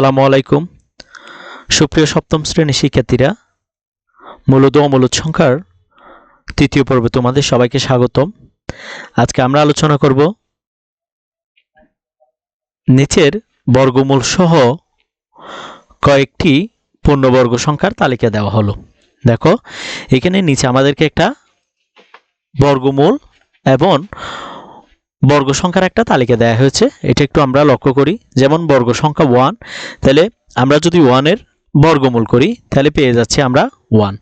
আসসালামু আলাইকুম। সুপ্রিয় সপ্তম শ্রেণির শিক্ষার্থীরা, মূলত অমূলত সংখ্যার তৃতীয় পর্বে তোমাদের সবাইকে স্বাগতম। আজকে আমরা আলোচনা করব নিচের বর্গমূল সহ কয়েকটি পূর্ণবর্গ সংখ্যার তালিকা দেওয়া হলো। দেখো, এখানে নিচে আমাদেরকে একটা বর্গমূল এবং বর্গ সংখ্যার একটা তালিকা দেওয়া হয়েছে। এটা একটু আমরা লক্ষ্য করি। যেমন বর্গ সংখ্যা ওয়ান তাহলে আমরা যদি ওয়ানের বর্গমূল করি, তাহলে পেয়ে যাচ্ছি আমরা ওয়ান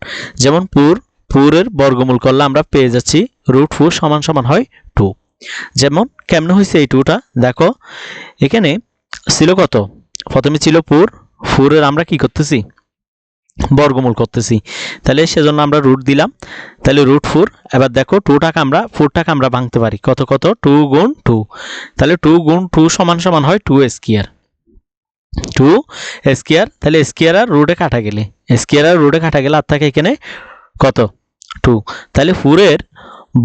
যেমন পুর, পুরের বর্গমূল করলে আমরা পেয়ে যাচ্ছি রুট ফোর সমান সমান হয় টু যেমন কেমন হয়েছে এই টুটা দেখো, এখানে ছিল কত? প্রথমে ছিল পুর ফুরের আমরা কি করতেছি? বর্গমূল করতেছি। তাহলে সেজন্য আমরা রুট দিলাম। তাহলে রুট ফোর এবার দেখো টুটাকে আমরা ফোরটাকে আমরা ভাঙতে পারি। কত কত? টু গুণ টু তাহলে টু গুণ টু সমান সমান হয় টু স্কোয়ার টু স্কোয়ার তাহলে স্কোয়ার আর রুটে কাটা গেলে। স্কোয়ার আর রুটে কাটা গেলে আর থাকে এখানে কত? টু তাহলে ফোরের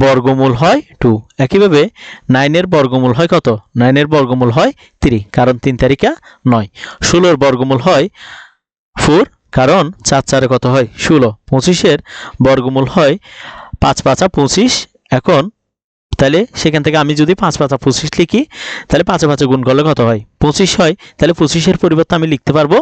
বর্গমূল হয় টু একইভাবে নাইনের বর্গমূল হয় কত? নাইনের বর্গমূল হয় থ্রি কারণ তিন তারিখা নয়। ষোলোর বর্গমূল হয় ফোর কারণ চার চারে কত হয়? ষোলো। পঁচিশের বর্গমূল হয় পাঁচ পাঁচা পঁচিশ। এখন তাহলে সেখান থেকে আমি যদি পাঁচ পাঁচা পঁচিশ লিখি, তাহলে পাঁচে পাঁচে গুণ করলে কত হয়? পঁচিশ হয়। তাহলে পঁচিশের পরিবর্তে আমি লিখতে পারব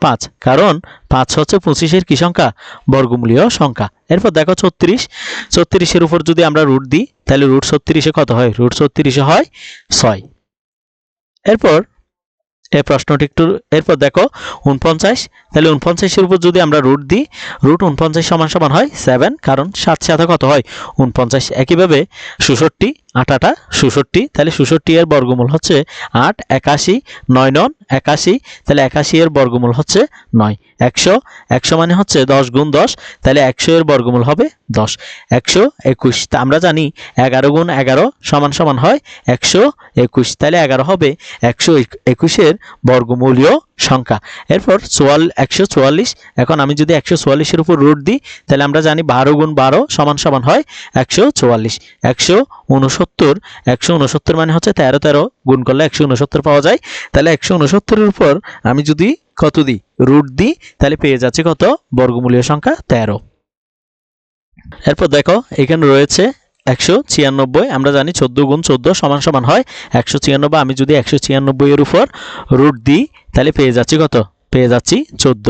পাঁচ। কারণ পাঁচ হচ্ছে পঁচিশের কি সংখ্যা? বর্গমূলীয় সংখ্যা। এরপর দেখো ছত্রিশ। ছত্রিশের উপর যদি আমরা রুট দিই, তাহলে রুট ছত্রিশে কত হয়? রুট ছত্রিশে হয় ছয়। এরপর এই প্রশ্নটি একটু, এরপর দেখো উনপঞ্চাশ তাহলে উনপঞ্চাশের উপর যদি আমরা রুট দিই রুট উনপঞ্চাশ সমান সমান হয় সেভেন কারণ সাত সাথে কত হয়? উনপঞ্চাশ একইভাবে ষষট্টি আট আটা ষষট্টি, তাহলে ষষট্টি এর বর্গমূল হচ্ছে আট, একাশি, নয় নন, একাশি, তাহলে একাশি এর বর্গমূল হচ্ছে নয়। একশো একশো মানে হচ্ছে দশ গুণ দশ, তাহলে একশো এর বর্গমূল হবে দশ। একশো একুশ, তা আমরা জানি এগারো গুণ এগারো সমান সমান হয় একশো একুশ, তাহলে এগারো হবে একশো একুশের বর্গমূলীয় সংখ্যা। এরপর চুয়াল, একশো চুয়াল্লিশ, এখন আমি যদি একশো চুয়াল্লিশের উপর রুট দিই, তাহলে আমরা জানি বারো গুণ বারো সমান সমান হয় একশো চুয়াল্লিশ। একশো উনসত্তর একশো উনসত্তর মানে হচ্ছে তেরো তেরো গুণ করলে একশো উনসত্তর পাওয়া যায়। তাহলে একশো উনসত্তরের উপর আমি যদি কত দিই? রুট দিই, তাহলে পেয়ে যাচ্ছে কত? বর্গমূলীয় সংখ্যা তেরো। এরপর দেখো, এখানে রয়েছে একশো ছিয়ানব্বই। আমরা জানি চোদ্দ গুণ চোদ্দ সমান সমান হয়। একশো ছিয়ানব্বই, আমি যদি একশো ছিয়ানব্বই এর উপর রুট দিই, তাহলে পেয়ে যাচ্ছি কত? পেয়ে যাচ্ছি চোদ্দ।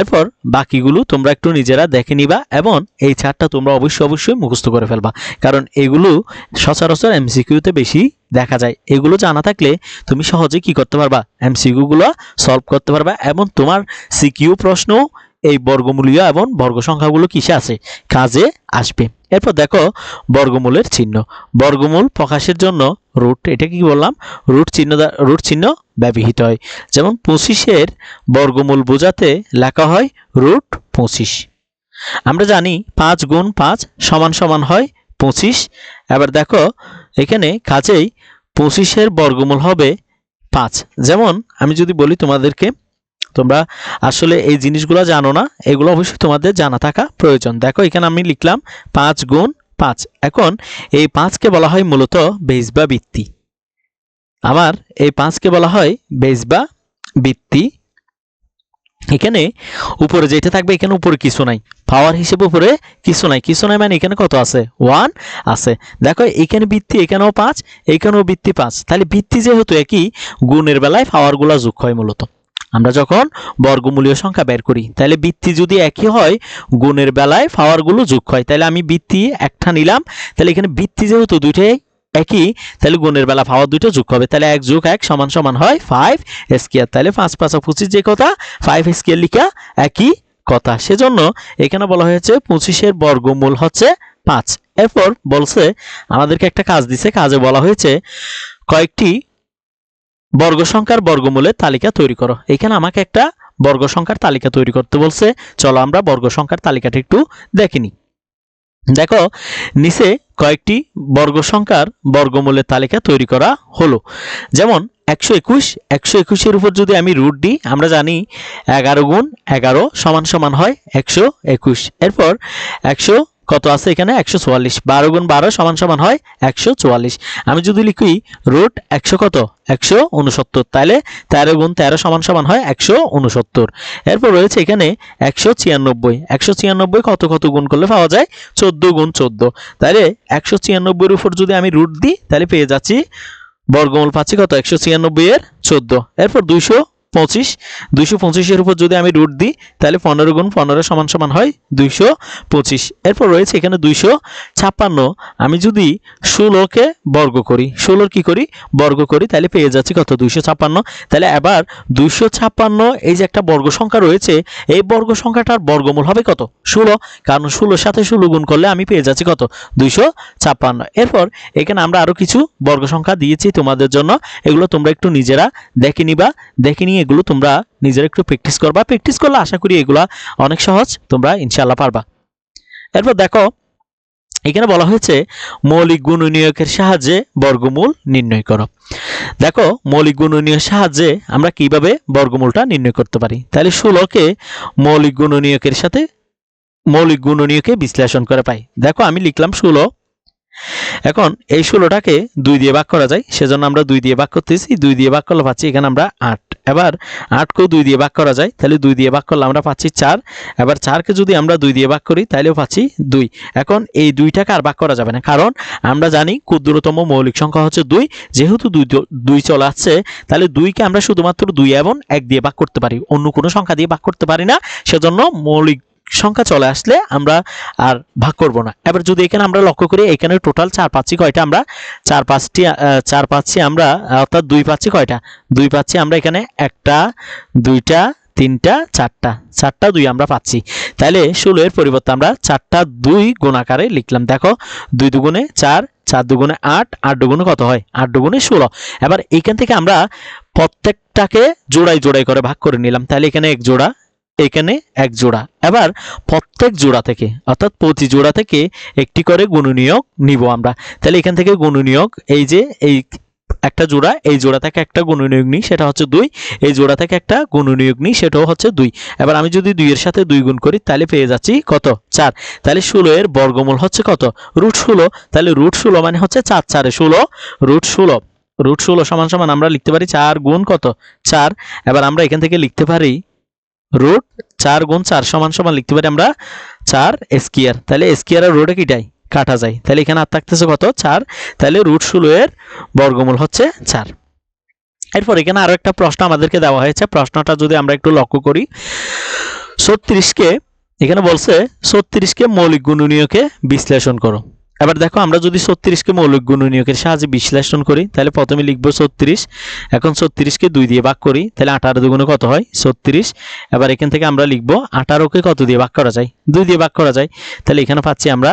এরপর বাকিগুলো তোমরা একটু নিজেরা দেখে নিবা এবং এই চারটা তোমরা অবশ্যই অবশ্যই মুখস্থ করে ফেলবা। কারণ এগুলো সচরাচর এমসিকিউতে বেশি দেখা যায়। এগুলো জানা থাকলে তুমি সহজে কি করতে পারবা? এমসিকিউগুলো সলভ করতে পারবা এবং তোমার সিকিউ প্রশ্ন, এই বর্গমূলীয় এবং বর্গ সংখ্যাগুলো কিসে আছে? কাজে আসবে। এরপর দেখো বর্গমূলের চিহ্ন। বর্গমূল প্রকাশের জন্য রুট, এটা কি বললাম? রুট চিহ্ন রুট চিহ্ন ব্যবহৃত হয়। যেমন পঁচিশের বর্গমূল বোঝাতে লেখা হয় রুট পঁচিশ। আমরা জানি পাঁচ গুণ পাঁচ সমান সমান হয় পঁচিশ। এবার দেখো, এখানে কাজেই পঁচিশের বর্গমূল হবে পাঁচ। যেমন আমি যদি বলি তোমাদেরকে, তোমরা আসলে এই জিনিসগুলো জানো না, এগুলো অবশ্যই তোমাদের জানা থাকা প্রয়োজন। দেখো, এখানে আমি লিখলাম পাঁচ গুণ পাঁচ। এখন এই পাঁচকে বলা হয় মূলত বেজ বা বৃত্তি। আবার এই পাঁচকে বলা হয় বেজ বা বৃত্তি। এখানে উপরে যেটা থাকবে, এখানে উপরে কিছু নাই। পাওয়ার হিসেবে উপরে কিছু নাই। কিছু নাই মানে এখানে কত আছে? ওয়ান আছে। দেখো, এখানে বৃত্তি, এখানেও পাঁচ, এখানেও বৃত্তি পাঁচ। তাহলে বৃত্তি যেহেতু একই, গুণের বেলায় পাওয়ারগুলো যোগ হয় মূলত। আমরা যখন বর্গমূলীয় সংখ্যা বের করি, তাহলে বৃত্তি যদি একই হয়, গুণের বেলায় পাওয়ারগুলো যোগ হয়, তাহলে আমি বৃত্তি একটা নিলাম, তাহলে এখানে বৃত্তি যেহেতু দুইটাই একই, তাহলে গুণের বেলা পাওয়ার দুটো যোগ হবে, তাহলে এক যোগ এক সমান সমান হয় ফাইভ স্কোয়ার তাহলে পাঁচ পাঁচ পঁচিশ যে কথা ফাইভ স্কোয়ার লিখা একই কথা। সেজন্য এখানে বলা হয়েছে পঁচিশের বর্গমূল হচ্ছে পাঁচ। এরপর বলছে, আমাদেরকে একটা কাজ দিছে, কাজে বলা হয়েছে, কয়েকটি বর্গ সংখ্যার বর্গমূলের তালিকা তৈরি করো। এখানে আমাকে একটা বর্গ সংখ্যার তালিকা তৈরি করতে বলছে। চলো আমরা বর্গ সংখ্যার তালিকাটা একটু দেখিনি দেখো, নিচে কয়েকটি বর্গ সংখ্যার বর্গমূলের তালিকা তৈরি করা হলো। যেমন, একশো একুশ। একশো একুশের উপর যদি আমি রুট দিই, আমরা জানি এগারো গুণ এগারো সমান সমান হয় একশো একুশ। এরপর, একশো কত আছে এখানে? একশো চুয়াল্লিশ। বারো গুণ বারো সমান সমান হয় একশো চুয়াল্লিশ। আমি যদি লিখি রুট একশো কত? একশো উনসত্তর তাহলে তেরো গুণ তেরো সমান সমান হয় একশো উনসত্তর এরপর রয়েছে এখানে একশো ছিয়ানব্বই। একশো ছিয়ানব্বই কত কত গুণ করলে পাওয়া যায়? চোদ্দ গুণ চোদ্দ। তাহলে একশো ছিয়ানব্বইয়ের উপর যদি আমি রুট দিই তাহলে পেয়ে যাচ্ছি বর্গমূল পাচ্ছি কত? একশো ছিয়ানব্বই এর চোদ্দ। এরপর দুইশো পঁচিশ, দুইশো পঁচিশের উপর যদি আমি রুট দিই, তাহলে পনেরো গুণ পনেরো সমান সমান হয় দুইশো পঁচিশ। এরপর রয়েছে এখানে দুইশো ছাপ্পান্ন। আমি যদি ষোলোকে বর্গ করি, ষোলোর কি করি? বর্গ করি, তাহলে পেয়ে যাচ্ছি কত? দুইশো ছাপ্পান্ন। তাহলে এবার দুইশো ছাপ্পান্ন এই যে একটা বর্গ সংখ্যা রয়েছে, এই বর্গ সংখ্যাটার বর্গমূল হবে কত? ষোলো। কারণ ষোলোর সাথে ষোলো গুণ করলে আমি পেয়ে যাচ্ছি কত? দুইশো ছাপ্পান্ন। এরপর এখানে আমরা আরও কিছু বর্গ সংখ্যা দিয়েছি তোমাদের জন্য। এগুলো তোমরা একটু নিজেরা দেখে নিবা। দেখে নিয়ে এগুলো তোমরা নিজেরা একটু প্র্যাকটিস করবা। প্র্যাকটিস করলে আশা করি এগুলা অনেক সহজ তোমরা ইনশাল্লাহ পারবা। এরপর দেখো, এখানে বলা হয়েছে, মৌলিক গুণনীয়কের সাহায্যে বর্গমূল নির্ণয় করো। দেখো, মৌলিক গুণনীয়কের সাহায্যে আমরা কীভাবে বর্গমূলটা নির্ণয় করতে পারি? তাহলে ষোলোকে মৌলিক গুণনীয়কের সাথে, মৌলিক গুণনীয়কে বিশ্লেষণ করে পাই। দেখো, আমি লিখলাম ষোলো। এখন এই ষোলোটাকে দুই দিয়ে ভাগ করা যায়, সেজন্য আমরা দুই দিয়ে ভাগ করতেছি, দুই দিয়ে ভাগ করলে পাচ্ছি এখানে আমরা আট। এবার আটকেও দুই দিয়ে ভাগ করা যায়, তাহলে দুই দিয়ে ভাগ করলে আমরা পাচ্ছি চার। এবার চারকে যদি আমরা দুই দিয়ে ভাগ করি, তাহলেও পাচ্ছি দুই। এখন এই দুইটাকে আর ভাগ করা যাবে না, কারণ আমরা জানি ক্ষুদ্রতম মৌলিক সংখ্যা হচ্ছে দুই। যেহেতু দুই দুই চলে আসছে, তাহলে দুইকে আমরা শুধুমাত্র দুই এবং এক দিয়ে ভাগ করতে পারি। অন্য কোনো সংখ্যা দিয়ে ভাগ করতে পারি না। সেজন্য মৌলিক সংখ্যা চলে আসলে আমরা আর ভাগ করব না। এবার যদি এখানে আমরা লক্ষ্য করি, এখানে টোটাল চার পাচ্ছি কয়টা আমরা? চার পাঁচটি চার পাচ্ছি আমরা, অর্থাৎ দুই পাচ্ছি কয়টা? দুই পাচ্ছি আমরা এখানে একটা, দুইটা, তিনটা, চারটা। চারটা, দুই আমরা পাচ্ছি। তাহলে ষোলো এর পরিবর্তে আমরা চারটা, দুই গুণাকারে লিখলাম। দেখো, দুই দুগুণে চার চার দুগুণে আট আট দুগুণে কত হয়? আট দুগুণে ষোলো। এবার এখান থেকে আমরা প্রত্যেকটাকে জোড়াই জোড়াই করে ভাগ করে নিলাম। তাহলে এখানে এক জোড়া এখানে এক জোড়া। এবার প্রত্যেক জোড়া থেকে, অর্থাৎ প্রতি জোড়া থেকে একটি করে গুণনীয়ক নিব আমরা। তাহলে এখান থেকে গুণনীয়ক এই যে এই একটা জোড়া, এই জোড়া থেকে একটা গুণনীয়ক নিই, সেটা হচ্ছে দুই। এই জোড়া থেকে একটা গুণনীয়ক নিই, সেটাও হচ্ছে দুই। এবার আমি যদি দুইয়ের সাথে দুই গুণ করি, তাহলে পেয়ে যাচ্ছি কত? চার। তাহলে ষোলো এর বর্গমূল হচ্ছে কত? রুট ষোলো। তাহলে রুট ষোলো মানে হচ্ছে চার, চারে ষোলো। রুট ষোলো। রুট ষোলো সমান সমান আমরা লিখতে পারি চার গুণ কত? চার। এবার আমরা এখান থেকে লিখতে পারি রুট চার গুণ চার সমান সমান লিখতে পারি আমরা চার স্কিয়ার তাহলে স্কিয়ার আর রুটে কিটাই? কাটা যায়। তাহলে এখানে আর থাকতেছে কত? চার। তাহলে রুট ষোলো এর বর্গমূল হচ্ছে চার। এরপর এখানে আরও একটা প্রশ্ন আমাদেরকে দেওয়া হয়েছে। প্রশ্নটা যদি আমরা একটু লক্ষ্য করি ছত্রিশকে এখানে বলছে ছত্রিশকে মৌলিক গুণনীয়কে বিশ্লেষণ করো। এবার দেখো, আমরা যদি ছত্রিশকে মৌলিক গুণনীয়কের সাহায্যে বিশ্লেষণ করি, তাহলে প্রথমে লিখব ছত্রিশ, এখন ছত্রিশকে দুই দিয়ে ভাগ করি, তাহলে আঠারো দুগুণে কত হয়? ছত্রিশ। এবার এখান থেকে আমরা লিখব আঠারোকে কত দিয়ে ভাগ করা যায়? দুই দিয়ে ভাগ করা যায়। তাহলে এখানে পাচ্ছি আমরা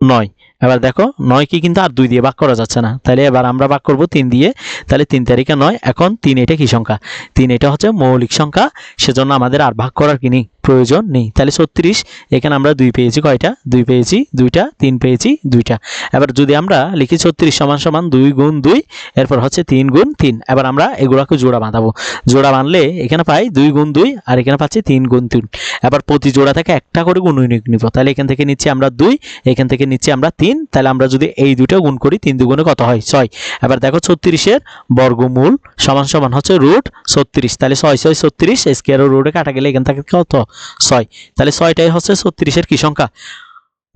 নয়। এবার দেখো, নয়কে কিন্তু আর দুই দিয়ে ভাগ করা যাচ্ছে না। তাহলে এবার আমরা ভাগ করব তিন দিয়ে। তাহলে তিন তারিখে নয়, এখন তিন এটা কি সংখ্যা? তিন এটা হচ্ছে মৌলিক সংখ্যা, সেজন্য আমাদের আর ভাগ করার কি নেই। প্রয়োজন নেই। তাহলে ছত্রিশ, এখানে আমরা দুই পেয়েছি কয়টা? দুই পেয়েছি, দুইটা, তিন পেয়েছি, দুইটা। এবার যদি আমরা লিখি ছত্রিশ সমান সমান দুই গুণ দুই, এরপর হচ্ছে তিন গুণ তিন। এবার আমরা এগুলাকে জোড়া বাঁধাবো। জোড়া বাঁধলে এখানে পাই দুই গুণ দুই, আর এখানে পাচ্ছি তিন গুণ তিন। এবার প্রতি জোড়া থেকে একটা করে গুণ নিব। তাহলে এখান থেকে নিচ্ছি আমরা দুই, এখান থেকে নিচ্ছি আমরা তিন। তাহলে আমরা যদি এই দুটো গুণ করি, তিন দুগুণে কত হয়? ছয়। এবার দেখো ছত্রিশের বর্গমূল সমান সমান হচ্ছে রুট ছত্রিশ। তাহলে ছয় ছয়, ছত্রিশ, স্কোয়ার রুটে কাটা গেলে এখান থেকে কত? ছয়। তাহলে ছয়টাই হচ্ছে ছত্রিশের কি সংখ্যা?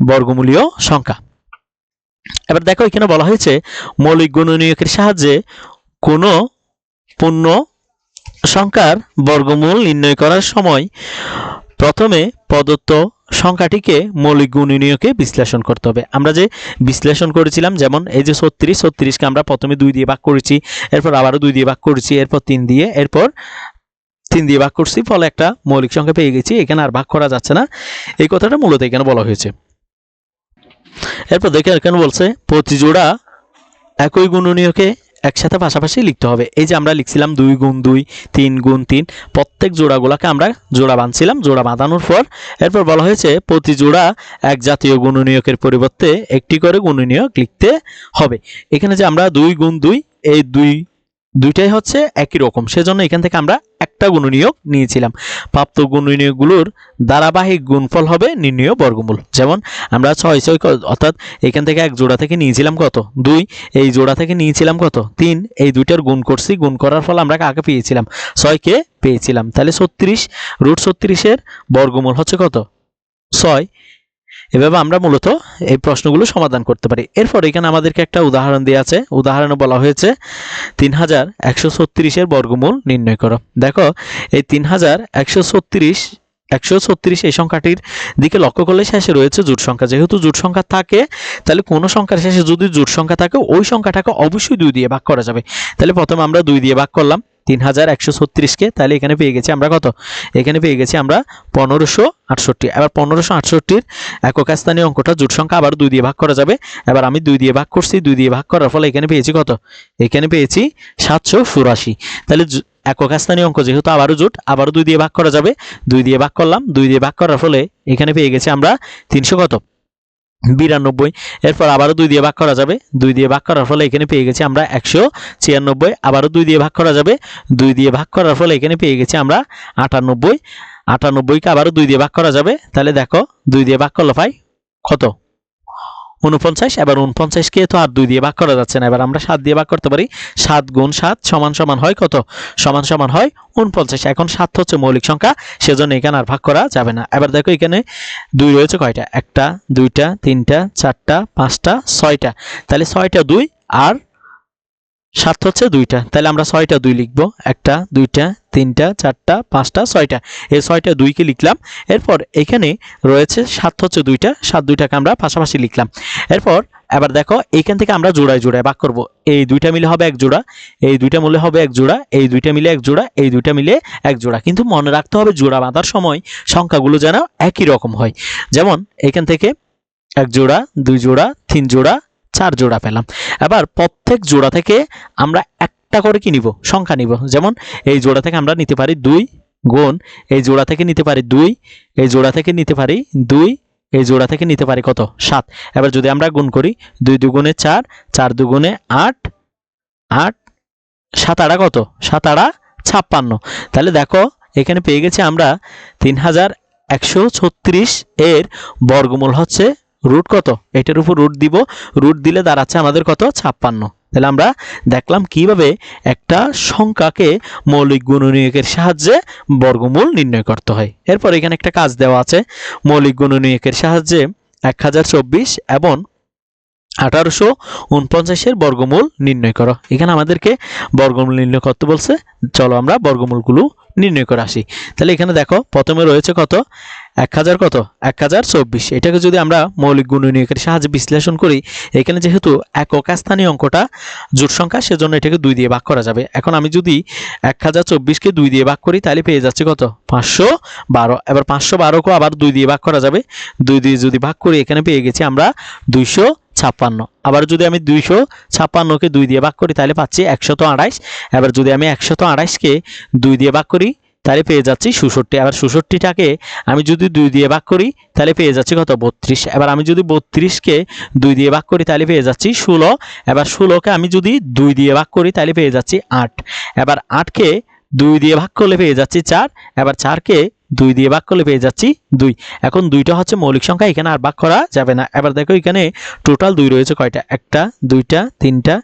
বর্গমূলীয় সংখ্যা। এবার দেখো, এখানে বলা হয়েছে মৌলিক গুণনীয়কের সাহায্যে কোনো পূর্ণ সংখ্যার বর্গমূল নির্ণয় করার সময় প্রথমে প্রদত্ত সংখ্যাটিকে মৌলিক গুণনীয়কে বিশ্লেষণ করতে হবে। আমরা যে বিশ্লেষণ করেছিলাম, যেমন এই যে ছত্রিশ, ছত্রিশকে আমরা প্রথমে দুই দিয়ে ভাগ করেছি, এরপর আবারও দুই দিয়ে ভাগ করেছি, এরপর তিন দিয়ে, এরপর তিন দিয়ে ভাগ করছি, ফলে একটা মৌলিক সংখ্যা পেয়ে গেছি, এখানে আর ভাগ করা যাচ্ছে না। এই কথাটা মূলত এখানে বলা হয়েছে। এরপর দেখে এখানে বলছে প্রতি জোড়া একই গুণনীয়কে একসাথে পাশাপাশি লিখতে হবে। এই যে আমরা লিখছিলাম দুই গুণ দুই, তিন গুণ তিন, প্রত্যেক জোড়াগুলোকে আমরা জোড়া বাঁধছিলাম, জোড়া বাঁধানোর পর এরপর বলা হয়েছে প্রতি জোড়া এক জাতীয় গুণনীয়কের পরিবর্তে একটি করে গুণনীয়ক লিখতে হবে। এখানে যে আমরা দুই গুণ দুই, এই দুই, দুইটাই হচ্ছে একই রকম। সেজন্য এখান থেকে আমরা একটা গুণনীয়ক নিয়েছিলাম। প্রাপ্ত গুণনীয়কগুলোর ধারাবাহিক গুণফল হবে নির্ণয় বর্গমূল। যেমন আমরা ছয় ছয় অর্থাৎ এখান থেকে এক জোড়া থেকে নিয়েছিলাম কত? দুই, এই জোড়া থেকে নিয়েছিলাম কত? তিন, এই দুইটার গুণ করছি, গুণ করার ফলে আমরা কাকে পেয়েছিলাম? ছয়কে পেয়েছিলাম? তাহলে ছত্রিশ, রুট ছত্রিশের বর্গমূল হচ্ছে কত? ছয় এভাবে আমরা মূলত এই প্রশ্নগুলো সমাধান করতে পারি। এরপর এখানে আমাদেরকে একটা উদাহরণ দেওয়া আছে। উদাহরণে বলা হয়েছে, তিন হাজার একশো বর্গমূল নির্ণয় করো। দেখো, এই তিন হাজার একশো একশো ছত্রিশ এই সংখ্যাটির দিকে লক্ষ্য করলে শেষে রয়েছে জোট সংখ্যা। যেহেতু জোট সংখ্যা থাকে, তাহলে কোনো সংখ্যার শেষে যদি জোট সংখ্যা থাকে, ওই সংখ্যাটাকে অবশ্যই দুই দিয়ে ভাগ করা যাবে। তাহলে প্রথমে আমরা দুই দিয়ে ভাগ করলাম। তিন হাজার একশো ছত্রিশকে তাহলে এখানে পেয়ে গেছি আমরা কত? এখানে পেয়ে গেছি আমরা পনেরোশো আটষট্টি। এবার পনেরোশো আটষট্টির একক স্থানীয় অঙ্কটা জোট সংখ্যা আবার দুই দিয়ে ভাগ করা যাবে। এবার আমি দুই দিয়ে ভাগ করছি, দুই দিয়ে ভাগ করার ফলে এখানে পেয়েছি কত? এখানে পেয়েছি সাতশো চুরাশি। তাহলে একক স্থানীয় অঙ্ক যেহেতু আবারও জোট, আবারও দুই দিয়ে ভাগ করা যাবে। দুই দিয়ে ভাগ করলাম, দুই দিয়ে ভাগ করার ফলে এখানে পেয়ে গেছি আমরা তিনশো কত? বিরানব্বই। এরপর আবারও দুই দিয়ে ভাগ করা যাবে। দুই দিয়ে ভাগ করার ফলে এখানে পেয়ে গেছি আমরা একশো ছিয়ানব্বই। আবারও দুই দিয়ে ভাগ করা যাবে। দুই দিয়ে ভাগ করার ফলে এখানে পেয়ে গেছি আমরা আটানব্বই। আটানব্বইকে আবারও দুই দিয়ে ভাগ করা যাবে। তাহলে দেখো, দুই দিয়ে ভাগ করলে পাই কত? উনপঞ্চাশ এবার উনপঞ্চাশকে তো আর দুই দিয়ে ভাগ করা যাচ্ছে না। এবার আমরা সাত দিয়ে ভাগ করতে পারি। সাত গুণ সাত সমান সমান হয় কত? সমান সমান হয় উনপঞ্চাশ এখন সাত হচ্ছে মৌলিক সংখ্যা, সেজন্য এখানে আর ভাগ করা যাবে না। এবার দেখো এখানে দুই রয়েছে কয়টা? একটা, দুইটা, তিনটা, চারটা, পাঁচটা, ছয়টা। তাহলে ছয়টা দুই আর সাত হচ্ছে দুইটা। তাহলে আমরা ছয়টা দুই লিখব। একটা, দুইটা, তিনটা, চারটা, পাঁচটা, ছয়টা। এই ছয়টা দুইকে লিখলাম। এরপর এখানে রয়েছে সাত হচ্ছে দুইটা। সাত দুইটাকে আমরা পাশাপাশি লিখলাম। এরপর এবার দেখো এইখান থেকে আমরা জোড়ায় জোড়ায় ভাগ করব। এই দুইটা মিলে হবে এক জোড়া, এই দুইটা মিলে হবে এক জোড়া, এই দুইটা মিলে এক জোড়া, এই দুইটা মিলে এক জোড়া। কিন্তু মনে রাখতে হবে, জোড়া বাঁধার সময় সংখ্যাগুলো যেন একই রকম হয়। যেমন এখান থেকে এক জোড়া, দুই জোড়া, তিন জোড়া চার জোড়া পেলাম। এবার প্রত্যেক জোড়া থেকে আমরা একটা করে কি নিব? সংখ্যা নিব। যেমন এই জোড়া থেকে আমরা নিতে পারি দুই গুণ, এই জোড়া থেকে নিতে পারি দুই, এই জোড়া থেকে নিতে পারি দুই, এই জোড়া থেকে নিতে পারি কত? সাত। এবার যদি আমরা গুণ করি দুই দুগুণে চার চার দুগুণে আট আট, সাত আড়া কত? সাত আড়া ছাপ্পান্ন। তাহলে দেখো, এখানে পেয়ে গেছি আমরা তিন হাজার একশো ছত্রিশ এর বর্গমূল হচ্ছে রুট কত? এটার উপর রুট দিব। রুট দিলে দাঁড়াচ্ছে আমাদের কত? ছাপ্পান্ন। তাহলে আমরা দেখলাম কীভাবে একটা সংখ্যাকে মৌলিক গুণনীয়কের সাহায্যে বর্গমূল নির্ণয় করতে হয়। এরপর এখানে একটা কাজ দেওয়া আছে। মৌলিক গুণনীয়কের সাহায্যে এক হাজার চব্বিশ এবং আঠারোশো উনপঞ্চাশের বর্গমূল নির্ণয় করো। এখানে আমাদেরকে বর্গমূল নির্ণয় করতে বলছে। চলো আমরা বর্গমূলগুলো নির্ণয় করে আসি। তাহলে এখানে দেখো, প্রথমে রয়েছে কত? এক হাজার কত? এক হাজার চব্বিশ। এটাকে যদি আমরা মৌলিক গুণনীয়কের সাহায্যে বিশ্লেষণ করি, এখানে যেহেতু একক স্থানীয় অঙ্কটা জোট সংখ্যা, সেজন্য এটাকে দুই দিয়ে ভাগ করা যাবে। এখন আমি যদি এক হাজার চব্বিশকে দুই দিয়ে ভাগ করি, তাহলে পেয়ে যাচ্ছে কত? পাঁচশো বারো। এবার পাঁচশো বারোকেও আবার দুই দিয়ে ভাগ করা যাবে। দুই দিয়ে যদি ভাগ করি, এখানে পেয়ে গেছি আমরা দুইশো ছাপ্পান্ন। আবার যদি আমি দুইশো ছাপ্পান্নকে দুই দিয়ে ভাগ করি, তাহলে পাচ্ছি একশত আড়াইশ। এবার যদি আমি একশত আড়াইশকে দুই দিয়ে ভাগ করি তাহলে পেয়ে যাচ্ছি সুষট্টি আবার সুষট্টিটাকে আমি যদি দুই দিয়ে ভাগ করি, তাহলে পেয়ে যাচ্ছি কত? বত্রিশ। এবার আমি যদি বত্রিশকে দুই দিয়ে ভাগ করি, তাহলে পেয়ে যাচ্ছি ষোলো। এবার ষোলোকে আমি যদি দুই দিয়ে ভাগ করি, তাহলে পেয়ে যাচ্ছি আট। এবার আটকে দুই দিয়ে ভাগ করলে পেয়ে যাচ্ছি চার। এবার চারকে দুই দিয়ে ভাগ করলে পেয়ে যাচ্ছি দুই। এখন দুইটা হচ্ছে মৌলিক সংখ্যা, এখানে আর ভাগ করা যাবে না। এবার দেখো এখানে টোটাল দুই রয়েছে কয়টা? একটা, দুইটা, তিনটা,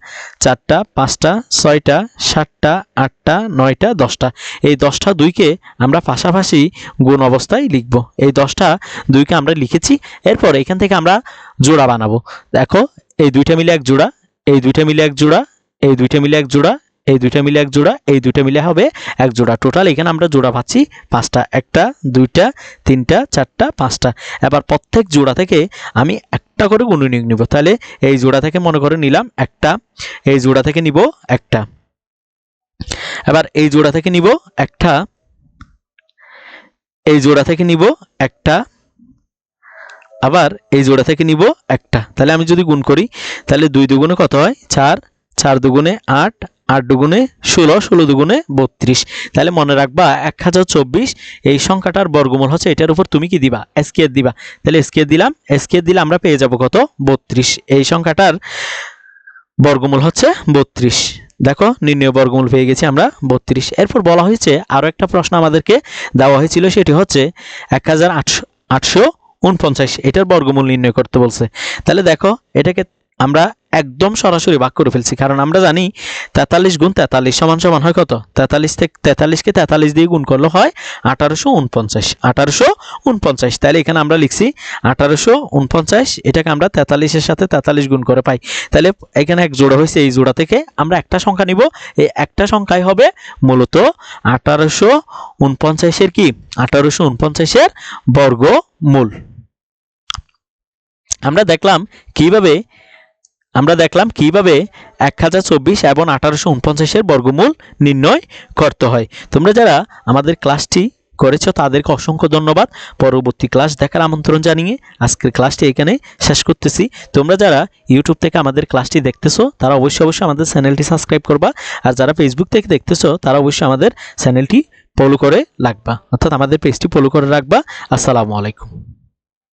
চারটা, পাঁচটা, ছয়টা, সাতটা, আটটা, নয়টা, দশটা। এই দশটা দুইকে আমরা পাশাপাশি গুণ অবস্থায় লিখব। এই দশটা দুইকে আমরা লিখেছি, এরপর এখান থেকে আমরা জোড়া বানাবো। দেখো, এই দুইটা মিলে এক জোড়া, এই দুইটা মিলে এক জোড়া, এই দুইটা মিলে এক জোড়া এই দুইটা মিলে এক জোড়া, এই দুইটা মিলে হবে এক জোড়া। টোটাল এখানে আমরা জোড়া পাচ্ছি পাঁচটা, একটা, দুইটা, তিনটা, চারটা, পাঁচটা। এবার প্রত্যেক জোড়া থেকে আমি একটা করে গুণনীয়ক নিব। তাহলে এই জোড়া থেকে মনে করে নিলাম একটা, এই জোড়া থেকে নিব একটা। এবার এই জোড়া থেকে নিব একটা, এই জোড়া থেকে নিব একটা, আবার এই জোড়া থেকে নিব একটা। তাহলে আমি যদি গুণ করি, তাহলে দুই দুগুণে কত হয়? চার চার দুগুণে আট আট দুগুণে ষোলো ষোলো দুগুণে বত্রিশ। তাহলে মনে রাখবা, এক হাজার চব্বিশ, এই সংখ্যাটার বর্গমূল হচ্ছে এটার উপর তুমি কি দিবা? এসকের দিবা। তাহলে এসকের দিলাম এসকের দিলে আমরা পেয়ে যাব কত? বত্রিশ। এই সংখ্যাটার বর্গমূল হচ্ছে বত্রিশ। দেখো, নির্ণয় বর্গমূল পেয়ে গেছি আমরা বত্রিশ। এরপর বলা হয়েছে আরও একটা প্রশ্ন আমাদেরকে দেওয়া হয়েছিল, সেটি হচ্ছে এক হাজার আটশো আটশো উনপঞ্চাশ। এটার বর্গমূল নির্ণয় করতে বলছে। তাহলে দেখো, এটাকে আমরা একদম সরাসরি ভাগ করে ফেলছি। কারণ আমরা জানি তেতাল্লিশ গুণ তেতাল্লিশ সমান সমান হয় কত? তেতাল্লিশ থেকে তেতাল্লিশকে তেতাল্লিশ দিয়ে গুণ করলে হয় আঠারোশো উনপঞ্চাশ। আঠারোশো উনপঞ্চাশ। তাহলে এখানে আমরা লিখছি আঠারোশো উনপঞ্চাশ। এটাকে আমরা তেতাল্লিশের সাথে তেতাল্লিশ গুণ করে পাই। তাহলে এখানে এক জোড়া হয়েছে, এই জোড়া থেকে আমরা একটা সংখ্যা নিব। এই একটা সংখ্যাই হবে মূলত আঠারোশো উনপঞ্চাশের কি? আঠারোশো উনপঞ্চাশের বর্গমূল। আমরা দেখলাম কীভাবে আমরা দেখলাম কীভাবে এক হাজার চব্বিশ এবং আঠারোশো উনপঞ্চাশের বর্গমূল নির্ণয় করতে হয়। তোমরা যারা আমাদের ক্লাসটি করেছ, তাদেরকে অসংখ্য ধন্যবাদ। পরবর্তী ক্লাস দেখার আমন্ত্রণ জানিয়ে আজকের ক্লাসটি এখানে শেষ করতেছি। তোমরা যারা ইউটিউব থেকে আমাদের ক্লাসটি দেখতেছো, তারা অবশ্যই অবশ্যই আমাদের চ্যানেলটি সাবস্ক্রাইব করবা। আর যারা ফেসবুক থেকে দেখতেছো, তারা অবশ্যই আমাদের চ্যানেলটি ফলো করে রাখবা। অর্থাৎ আমাদের পেজটি ফলো করে রাখবা। আসসালামু আলাইকুম।